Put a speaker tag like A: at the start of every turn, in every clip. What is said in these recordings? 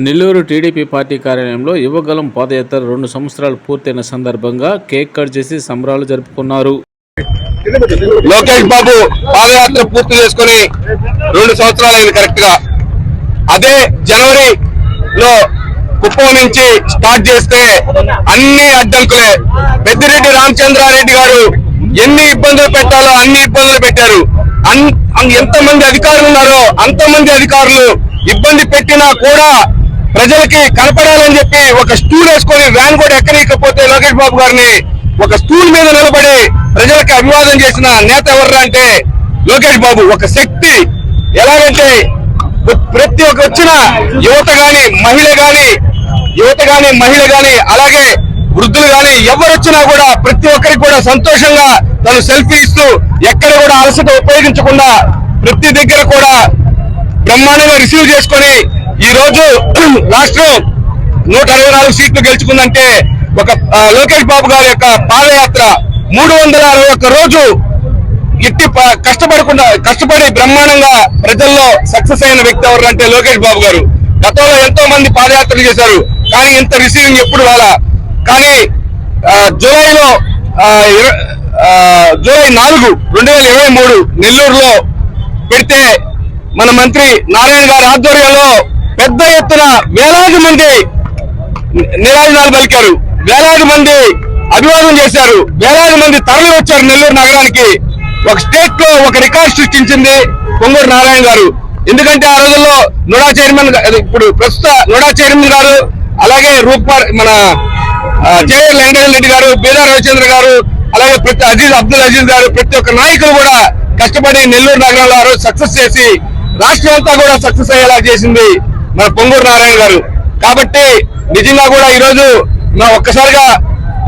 A: Nellore TDP party కార్యాలయంలో యువగలం పాదయాత్ర రెండు సంవత్సరాలు పూర్తయిన సందర్భంగా కేక్ కట్ చేసి సంబరాలు జరుపుకున్నారు.
B: లోకేష్ బాబు పాదయాత్ర పూర్తి చేసుకుని రెండు సంవత్సరాలైంది కరెక్ట్గా. అదే జనవరి లో కుప్పం నుంచి స్టార్ట్ చేస్తే అన్ని అడ్డంకులే. పెద్దిరెడ్డి రామచంద్రారెడ్డి గారు ఎన్ని ఇబ్బందులు పెట్టాలో అన్ని ఇబ్బందులు పెట్టారు. అన్- మంది ఎంతమంది అధికారులు ఉన్నారో అంతమంది అధికారులు ఇబ్బంది పెట్టినా కూడా ప్రజలకి కనపడాలని చెప్పి ఒక స్టూల్ వేసుకొని వ్యాన్ కూడా ఎక్కనీయకపోతే లోకేష్ బాబు గారిని ఒక స్టూల్ మీద నిలబడి ప్రజలకి అభివాదం చేసిన నేత ఎవరు అంటే లోకేష్ బాబు. ఒక శక్తి. ఎలాగంటే ప్రతి ఒక్క వచ్చిన యువత గాని మహిళ గాని యువత గాని మహిళ గాని అలాగే వృద్ధులు గాని ఎవరు వచ్చినా కూడా ప్రతి ఒక్కరికి కూడా సంతోషంగా తను సెల్ఫీ ఇస్తూ ఎక్కడ కూడా అలసట ఉపయోగించకుండా ప్రతి దగ్గర కూడా బ్రహ్మాండంగా రిసీవ్ చేసుకొని ఈ రోజు రాష్ట్రం నూట అరవై నాలుగు సీట్లు గెలుచుకుందంటే ఒక లోకేష్ బాబు గారి యొక్క పాదయాత్ర మూడు వందల అరవై ఒక్క రోజు ఎట్టి కష్టపడకుండా కష్టపడి బ్రహ్మాండంగా ప్రజల్లో సక్సెస్ అయిన వ్యక్తి ఎవరు అంటే లోకేష్ బాబు గారు. గతంలో ఎంతో మంది పాదయాత్రలు చేశారు. కానీ ఇంత రిసీవింగ్ ఎప్పుడు రాలా? కానీ జూలైలో జూలై నాలుగు రెండు వేల ఇరవై మూడు నెల్లూరులో పెడితే మన మంత్రి నారాయణ గారి ఆధ్వర్యంలో పెద్ద ఎత్తున వేలాది మంది నిరాజనాలు పలికారు. వేలాది మంది అభివాదం చేశారు. వేలాది మంది తరలి వచ్చారు నెల్లూరు నగరానికి. ఒక స్టేట్లో ఒక రికార్డ్ సృష్టించింది పొంగూరు నారాయణ గారు. ఎందుకంటే ఆ రోజుల్లో నుడా చైర్మన్ ఇప్పుడు ప్రస్తుత నుడా చైర్మన్ గారు అలాగే రూపార్ మన జేఆర్ వెంకటేశ్వర రెడ్డి గారు బీదా రవిచంద్ర గారు అలాగే ప్రతి అజీజ్ అబ్దుల్ అజీజ్ గారు ప్రతి ఒక్క నాయకులు కూడా కష్టపడి నెల్లూరు నగరంలో ఆ రోజు సక్సెస్ చేసి రాష్ట్రం అంతా కూడా సక్సెస్ అయ్యేలా చేసింది మన పొంగూరు నారాయణ గారు. కాబట్టి నిజంగా కూడా ఈ రోజు నా ఒక్కసారిగా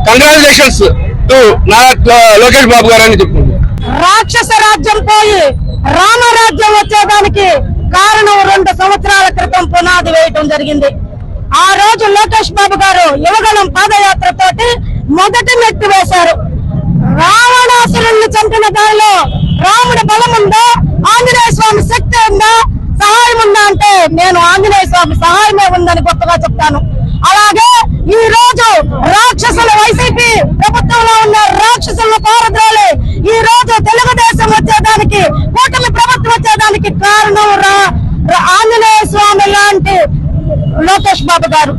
B: కంగ్రాచులేషన్స్ టు నారా లోకేష్ బాబు గారు అని చెప్పుకుంటున్నాను.
C: రాక్షస రాజ్యం పోయి రామరాజ్యం వచ్చేదానికి కారణం రెండు సంవత్సరాల క్రితం పునాది వేయటం జరిగింది. ఆ రోజు లోకేష్ బాబు గారు యువగలం పాదయాత్ర తోటి మొదటి మెట్టు వేశారు రావణాసురుణ్ణి చంపిన దానిలో రాముడి బలం ఉందా ఆంజనేయ స్వామి శక్తి ఉందా సహాయం ఉందా అంటే నేను ఆంజనేయ స్వామి సహాయమే ఉందని గొప్పగా చెప్తాను. అలాగే ఈ రోజు రాక్షసుల వైసీపీ ప్రభుత్వంలో ఉన్న రాక్షసులను పారద్రోలి ఈ రోజు తెలుగుదేశం వచ్చేదానికి కూటమి ప్రభుత్వం వచ్చేదానికి కారణం రా- ఆంజనేయ స్వామి లాంటి లోకేష్ బాబు గారు.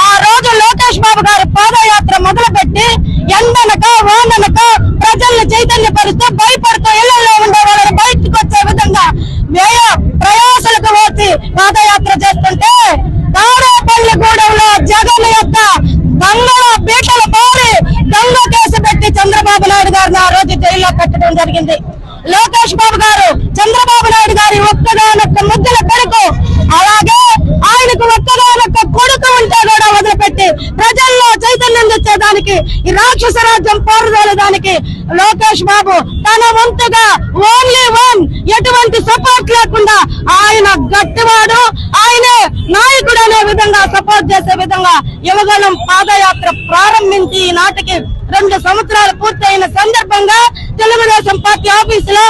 C: ఆ రోజు లోకేష్ బాబు గారు పాదయాత్ర మొదలుపెట్టి ఎండనక వాననక ప్రజల్ని చైతన్యపరుస్తూ భయపడుతూ ఇళ్ళలో ఉండే వాళ్ళని బయటకు వచ్చే విధంగా వ్యయ ప్రయాసలకు వచ్చి పాదయాత్ర చేస్తుంటే దానికి ఈ రాక్షస రాజ్యం పోరుదోలడానికి లోకేష్ బాబు తన వంతుగా ఓన్లీ వన్ ఎటువంటి సపోర్ట్ లేకుండా ఆయన గట్టివాడు ఆయనే నాయకుడు అనే విధంగా సపోర్ట్ చేసే విధంగా యువగలం పాదయాత్ర ప్రారంభించి ఈ నాటికి రెండు సంవత్సరాలు పూర్తయిన సందర్భంగా తెలుగుదేశం పార్టీ ఆఫీసులో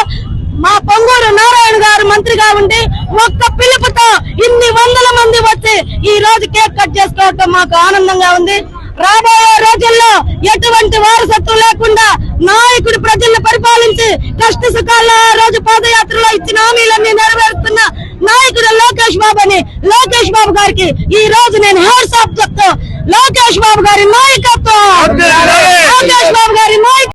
C: మా పొంగూరు నారాయణ గారు మంత్రిగా ఉండి ఒక్క పిలుపుతో ఇన్ని వందల మంది వచ్చి ఈ రోజు కేక్ కట్ చేసుకోవటం మాకు ఆనందంగా ఉంది. రాబోయే రోజుల్లో ఎటువంటి వారసత్వం లేకుండా నాయకుడు ప్రజలను పరిపాలించి కష్ట సుఖాల్లో రోజు పాదయాత్రలో ఇచ్చిన హామీలన్నీ నెరవేరుతున్న నాయకుడు లోకేష్ బాబు అని లోకేష్ బాబు గారికి ఈ రోజు నేను హార్స్ ఆఫ్ చెప్తా లోకేష్ బాబు గారి నాయకత్వం. లోకేష్ బాబు గారి నాయకత్వం.